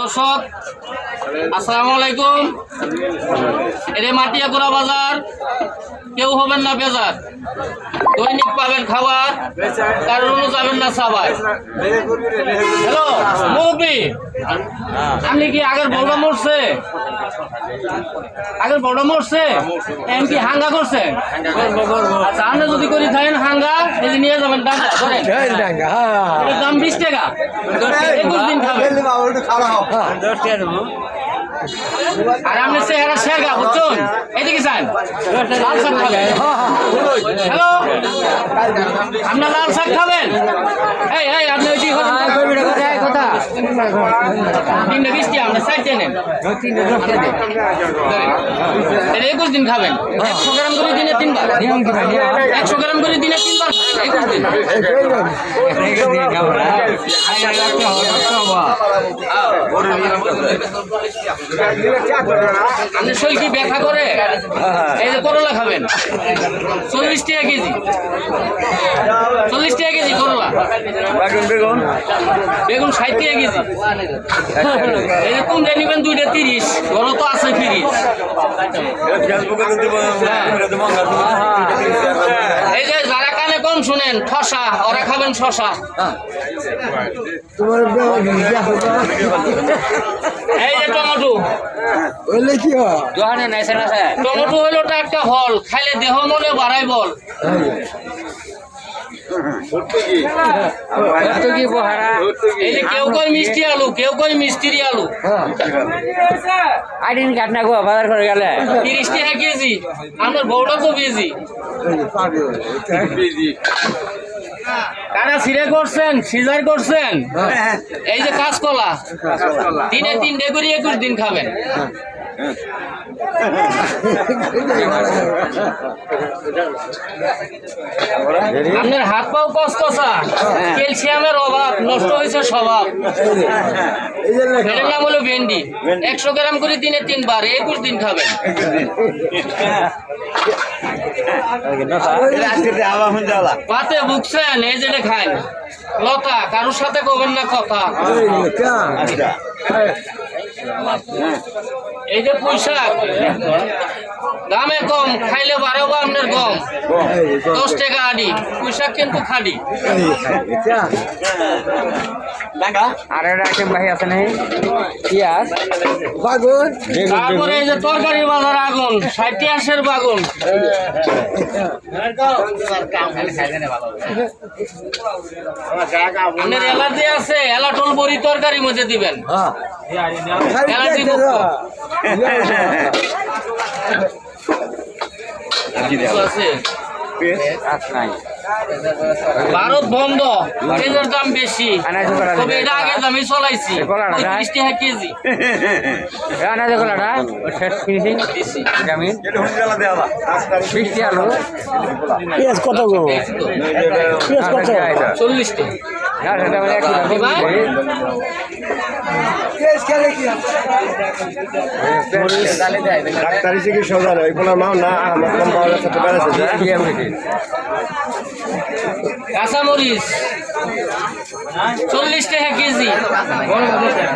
দর্শক আসসালামু আলাইকুম। এটা মাটিয়াপুরা বাজার। কেউ হবেন না বেজার। দৈনিক পাবেন খাবার কারণ যাবেন না সবাই হ্যালো মুরব্বী আপনি কি আগের বড় মরছে? আগের বড় মরছে? এম কি হাঙ্গা করছেন আচ্ছা আপনি যদি করি থাকেন হাঙ্গা এই নিয়ে যাবেন দাম ধরেন। দাম বিশ টাকা। একুশ দিন খাবেন। আর আপনি চেহারা শেরগা বুঝছেন? এদিকে চান লাল শাক খাবেন? হ্যালো? আপনার লাল শাক খাবেন? এই এই আপনি ওই কথা তিনটে বৃষ্টি আপনার নেন। একুশ দিন খাবেন। একশো গ্রাম করে দিনে তিনবার। একশো গ্রাম করে দিনে তিনবার। আপনি কি ব্যথা করে? এই যে করলা খাবেন। চল্লিশ টাকা কেজি। চল্লিশ টাকা কেজি করলা। বেগুন ষাট টাকা কেজি। এই যে কোনটা নেবেন? দুইটা তিরিশ। ঘরও তো আছে তিরিশ শুনেন ঠসা ওরা খাবেন শশা। এই যে টমেটো। টমেটো হইল একটা হল খাইলে দেহ মনে বাড়াই বল। এই যে কেউ কই মিষ্টি আলু কেউ কই মিষ্টি আলু। আইডিন কার্ড না গো বাজার করে গেলে। তিরিশ টাকা কেজি। আমার বউটা তো বেজি। কারা সিরে করছেন সিজার করছেন? এই যে কাঁচকলা। দিনে তিনটে করে একুশ দিন খাবেন। আপনার হাত পাও কষ্ট চা ক্যালসিয়ামের অভাব নষ্ট হয়েছে স্বভাব। এটার নাম হলো ভেন্ডি। একশো গ্রাম করে দিনে তিনবার একুশ দিন খাবেন। পাতে বুকছেন এই যেটা খান লতা কারোর সাথে কবেন না কথা। এই যে পোশাক দামে কম খাইলে বারো আপনার কম দশ টাকা আডি পোশাক কিন্তু খাডি আর একটা আইটেম ভাই আছে নাই পিঁয়াজ। তারপরে এই যে তরকারি বাজার আগুন আসের বাগুন। আপনার আছে এলাটল বড়ি তরকারি মধ্যে দিবেন। অ্যালার্জি ভারত বন্ধ। পেঁয়াজের দাম বেশি। আনাজ করা তবে এটা আগের দামই চলাইছি। পঁয়ত্রিশ টাকা কেজি। রান্না দেখো শেষ ফিনিশিং ভিটামিন বৃষ্টি আলু। পেঁয়াজ কত গো? পেঁয়াজ কত? চল্লিশ টাকা। না সেটা মানে। দিবা? ডাক্তারি চিকিৎসা চল্লিশ টাকা কেজি লাল শাক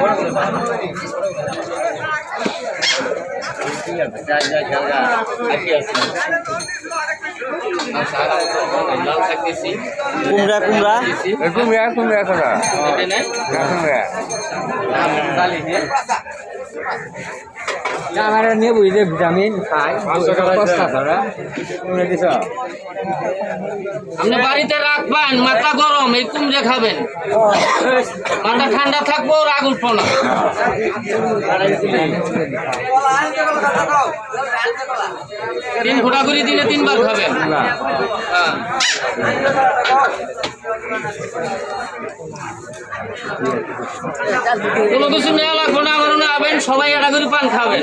কুমড়া কুমড়া। কুমড়া কুমড়া। না কুমড়া আমার নেবু যে ভিটামিন খাই কষ্টা ধরা কুমড়া দিছ? আপনি বাড়িতে রাখবেন মাথা গরম এই কুমড়ে খাবেন। মাথা ঠান্ডা থাকব আর আগুন পোনা। তিন ফোটা করে দিনে তিনবার খাবেন। হ্যাঁ। কোনো কিছু নেওয়া লাগবে না আমার না আবেন সবাই একটা করে পান খাবেন।